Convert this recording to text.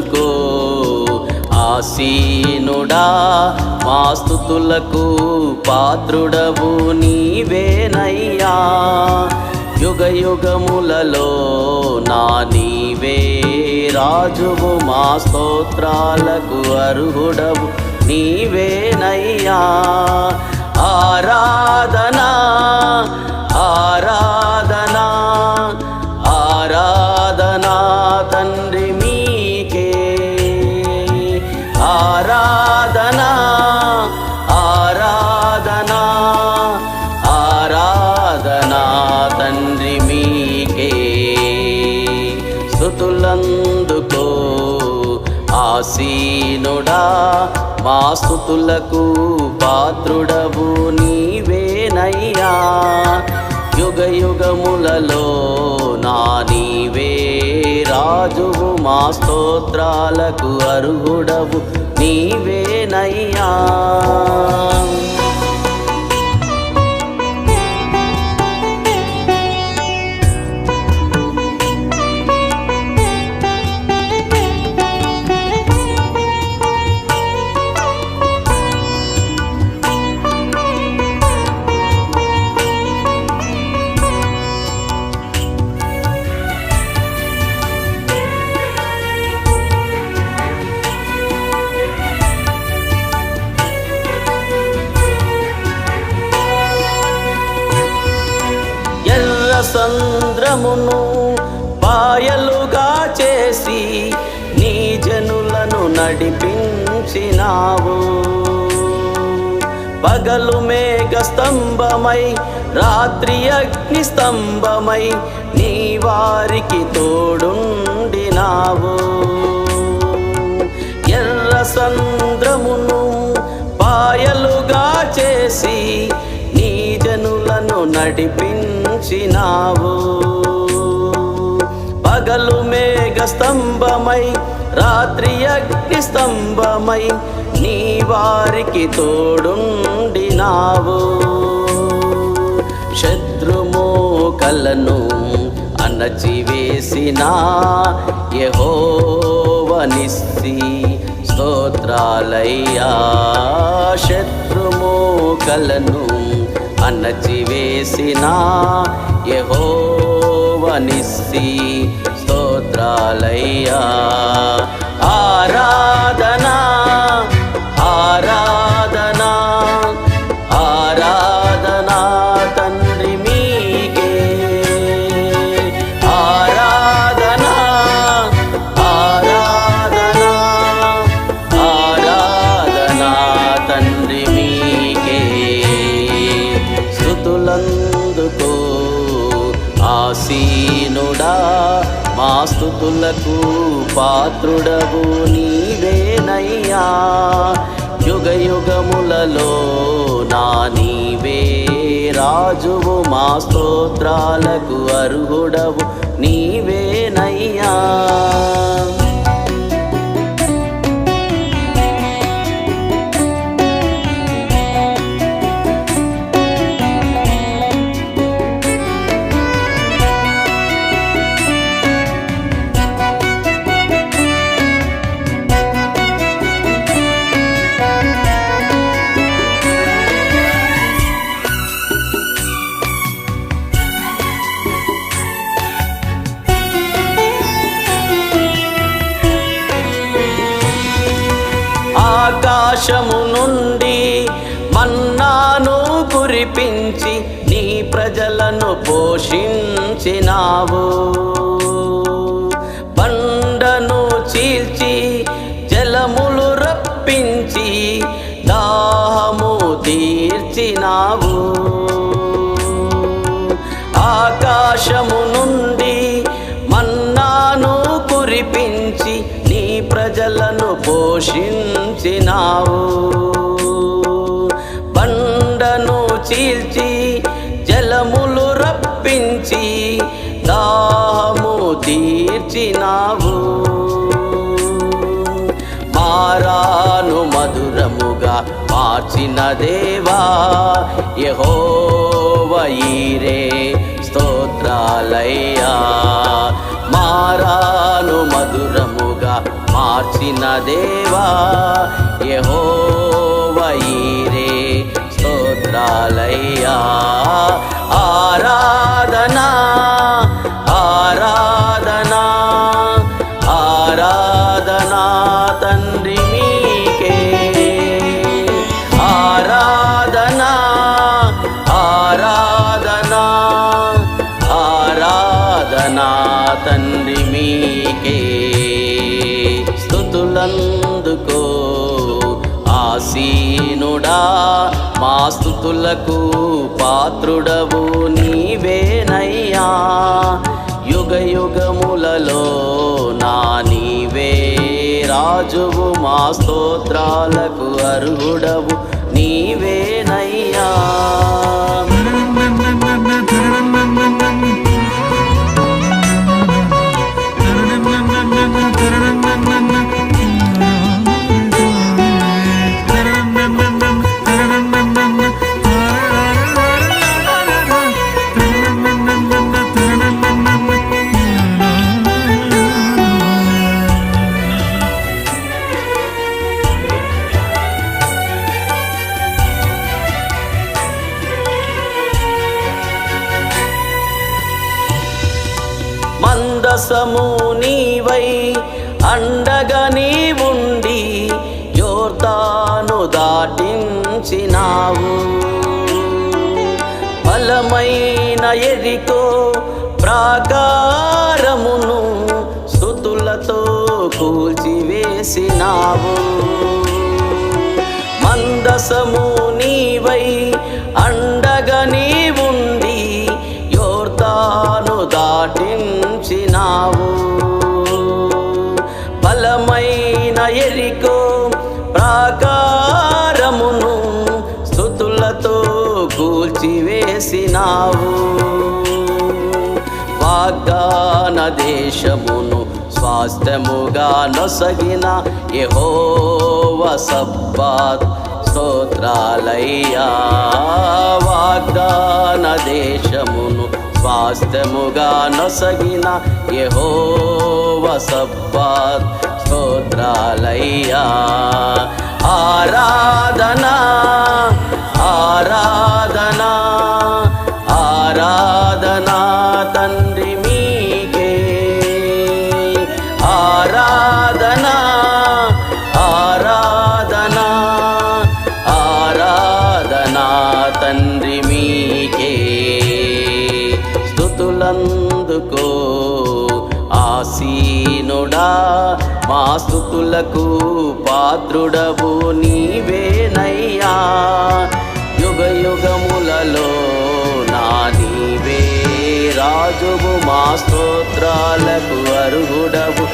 స్థుతులందుకో ఆసీనుడా మాస్తుతులకు పాత్రుడవు నీవేనయ్యా. యుగ యుగములలో నా నీవే రాజువు మా స్తోత్రాలకు అర్హుడవు నీవేనయ్యా. ఆరాధనా ఆరాధన ఆరాధనా ఆరాధనా ఆరాధనా తండ్రి మీకే. స్థుతులందుకో ఆసీనుడా మా స్థుతులకు పాత్రుడవు నీవేనయ్యా. యుగ యుగములలో నా నీవే రాజువు మా స్తోత్రాలకు అర్హుడవు. నీవేనయ్యా సంద్రమును పాయలుగా చేసి నీ జనులను నడిపించినావు. పగలు మేఘ స్తంభమై రాత్రి అగ్ని స్తంభమై నీ వారికి తోడుండినావు. ఎర్ర సంద్రమును పాయలుగా చేసి నడిపించినావు. పగలు మేఘ స్తంభమై రాత్రి అగ్ని స్తంభమై నీ వారికి తోడుండినావు. శత్రుమోకలను అణచివేసిన యహోవనిస్సి స్తోత్రాలయ్యా. శత్రుమోకలను అణచివేసిన యహోవనిస్సి స్తోత్రాలయ్యా. ఆ మా పాత్రుడవు నీవేనయ్యా. యుగ యుగములలో నా నీవే రాజువు మా స్తోత్రాలకు అర్హుడవు నీవేనయ్యా. ఆకాశము నుండి మన్నాను కురిపించి నీ ప్రజలను పోషించినావు. బండను చీల్చి జలములు రప్పించి దాహము తీర్చినావు. పోషించినావు. బండను చీల్చి జలములు రప్పించి దాహము తీర్చినావు. మారాను మధురముగా మార్చిన దేవా యహోవీరే స్తోత్రాలయ్యా. మారాను మధురముగా మార్చిన దేవా యహోవైరే స్తోత్రాలయ్యా. ఆరాధనా ఆసీనుడా మా స్థుతులకు పాత్రుడవు నీవేనయ్యా. యుగ యుగములలో నా నీవే రాజువు మా స్తోత్రాలకు అర్హుడవు నీవేనయ్యా. మందసము నీవై అండగా నీవుండి యోర్దాను దాటించినావు. బలమైన ఎరికో ప్రాకారమును స్థుతులతో కూల్చివేసినావు. మందసము చేసినావు. వాగ్దాన దేశమును స్వాస్థ్యముగా నొసగిన యెహోవ సబ్బాత్ స్తోత్రాలయ్యా. వాగ్దాన దేశమును స్వాస్థ్యముగా నొసగిన యెహోవ సబ్బాత్ మా పాత్రుడవు నీవేనయ్యా. యుగ యుగములలో నా నీవే రాజువు మా స్తోత్రాలకు అరుగుడవు